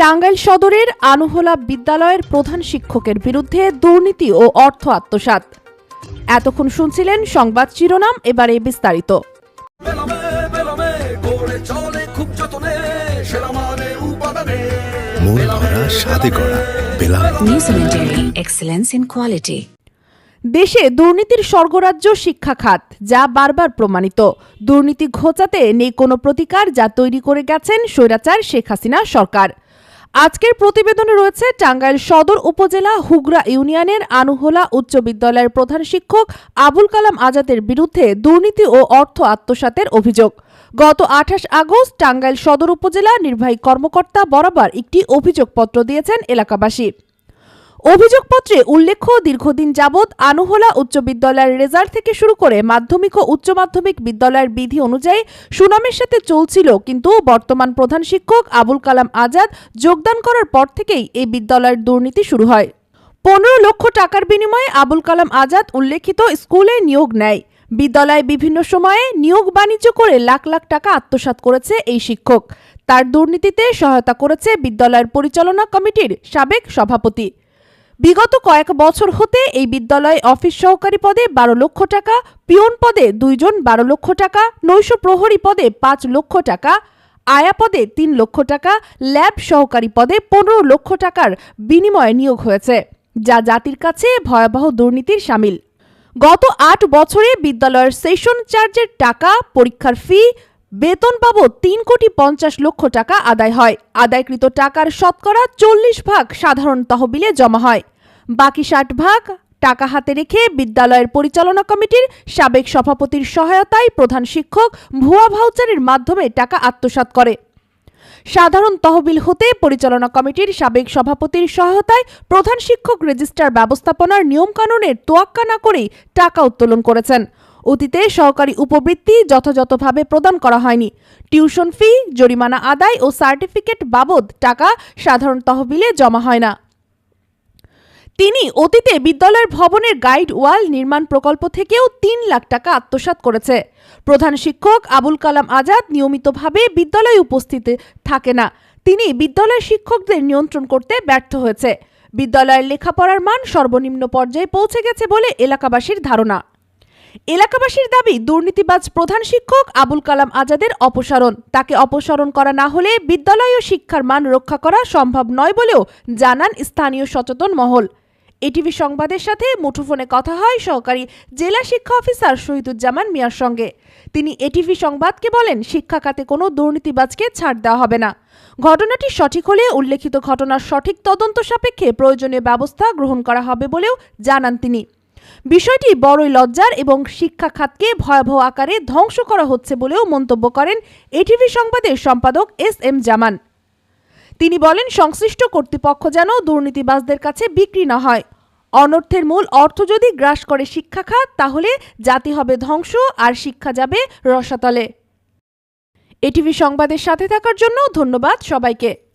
টাঙ্গাইল সদরের আনুহলা বিদ্যালয়ের প্রধান শিক্ষকের বিরুদ্ধে দুর্নীতি ও অর্থ আত্মসাৎ। এতক্ষণ শুনছিলেন সংবাদ শিরোনাম এবারে বিস্তারিত. দেশে দুর্নীতির স্বর্গরাজ্য শিক্ষা খাত যা বারবার প্রমাণিত। দুর্নীতি ঘোচাতে নেই কোনো প্রতিকার যা তৈরি করে গেছেন স্বৈরাচার শেখ হাসিনা সরকার। আজকের প্রতিবেদনে রয়েছে টাঙ্গাইল সদর উপজেলা হুগরা ইউনিয়নের আনুহোলা উচ্চ বিদ্যালয়ের প্রধান শিক্ষক আবুল কালাম আজাদের বিরুদ্ধে দুর্নীতি ও অর্থ আত্মসাতের অভিযোগ। গত আঠাশ আগস্ট টাঙ্গাইল সদর উপজেলা নির্বাহী কর্মকর্তা বরাবর একটি অভিযোগপত্র দিয়েছেন এলাকাবাসী। অভিযোগপত্রে উল্লেখ্য, দীর্ঘদিন যাবৎ আনুহোলা উচ্চ বিদ্যালয়ের রেজাল্ট থেকে শুরু করে মাধ্যমিক ও উচ্চ মাধ্যমিক বিদ্যালয়ের বিধি অনুযায়ী সুনামের সাথে চলছিল, কিন্তু বর্তমান প্রধান শিক্ষক আবুল কালাম আজাদ যোগদান করার পর থেকেই এই বিদ্যালয়ের দুর্নীতি শুরু হয়। পনেরো লক্ষ টাকার বিনিময়ে আবুল কালাম আজাদ উল্লেখিত স্কুলে নিয়োগ নেয়। বিদ্যালয়ে বিভিন্ন সময়ে নিয়োগ বাণিজ্য করে লাখ লাখ টাকা আত্মসাৎ করেছে এই শিক্ষক। তার দুর্নীতিতে সহায়তা করেছে বিদ্যালয়ের পরিচালনা কমিটির সাবেক সভাপতি। বিগত কয়েক বছর হতে এই বিদ্যালয়ে অফিস সহকারী পদে বারো লক্ষ টাকা পিয়ন পদে দুইজন বারো লক্ষ টাকা, নৈশ প্রহরী পদে পাঁচ লক্ষ টাকা, আয়া পদে তিন লক্ষ টাকা, ল্যাব সহকারী পদে পনেরো লক্ষ টাকার বিনিময়ে নিয়োগ হয়েছে, যা জাতির কাছে ভয়াবহ দুর্নীতির সামিল। গত আট বছরে বিদ্যালয়ের সেশন চার্জের টাকা, পরীক্ষার ফি, বেতন বাবদ তিন কোটি পঞ্চাশ লক্ষ টাকা আদায় হয়। আদায়কৃত টাকার শতকরা চল্লিশ ভাগ সাধারণ তহবিলে জমা হয়। বাকি ষাট ভাগ টাকা হাতে রেখে বিদ্যালয়ের পরিচালনা কমিটির সাবেক সভাপতির সহায়তায় প্রধান শিক্ষক ভুয়া ভাউচারের মাধ্যমে টাকা আত্মসাৎ করে। সাধারণ তহবিল হতে পরিচালনা কমিটির সাবেক সভাপতির সহায়তায় প্রধান শিক্ষক রেজিস্ট্রার ব্যবস্থাপনার নিয়মকানুনের তোয়াক্কা না করেই টাকা উত্তোলন করেছেন। অতীতে সহকারী উপবৃত্তি যথাযথভাবে প্রদান করা হয়নি। টিউশন ফি, জরিমানা আদায় ও সার্টিফিকেট বাবদ টাকা সাধারণ তহবিলে জমা হয় না। তিনি অতীতে বিদ্যালয়ের ভবনের গাইড ওয়াল নির্মাণ প্রকল্প থেকেও তিন লাখ টাকা আত্মসাৎ করেছে। প্রধান শিক্ষক আবুল কালাম আজাদ নিয়মিতভাবে বিদ্যালয়ে উপস্থিত থাকে না। তিনি বিদ্যালয়ের শিক্ষকদের নিয়ন্ত্রণ করতে ব্যর্থ হয়েছে। বিদ্যালয়ের লেখাপড়ার মান সর্বনিম্ন পর্যায়ে পৌঁছে গেছে বলে এলাকাবাসীর ধারণা। এলাকাবাসীর দাবি, দুর্নীতিবাজ প্রধান শিক্ষক আবুল কালাম আজাদের অপসারণ। তাকে অপসারণ করা না হলে বিদ্যালয় ও শিক্ষার মান রক্ষা করা সম্ভব নয় বলেও জানান স্থানীয় সচেতন মহল। এটিভি সংবাদের সাথে মুঠোফোনে কথা হয় সহকারী জেলা শিক্ষা অফিসার শহীদুজ্জামান মিয়ার সঙ্গে। তিনি এটিভি সংবাদকে বলেন, শিক্ষা খাতে কোনো দুর্নীতিবাজকে ছাড় দেওয়া হবে না। ঘটনাটি সঠিক হলে উল্লেখিত ঘটনার সঠিক তদন্ত সাপেক্ষে প্রয়োজনীয় ব্যবস্থা গ্রহণ করা হবে বলেও জানান তিনি। বিষয়টি বড়ই লজ্জার এবং শিক্ষা খাতকে ভয়াবহ আকারে ধ্বংস করা হচ্ছে বলেও মন্তব্য করেন এটিভি সংবাদের সম্পাদক এস এম জামান। তিনি বলেন, সংশ্লিষ্ট কর্তৃপক্ষ যেন দুর্নীতিবাজদের কাছে বিক্রি না হয়। অনর্থের মূল অর্থ যদি গ্রাস করে শিক্ষা খাত, তাহলে জাতি হবে ধ্বংস আর শিক্ষা যাবে রসাতলে। এটিভি সংবাদের সাথে থাকার জন্য ধন্যবাদ সবাইকে।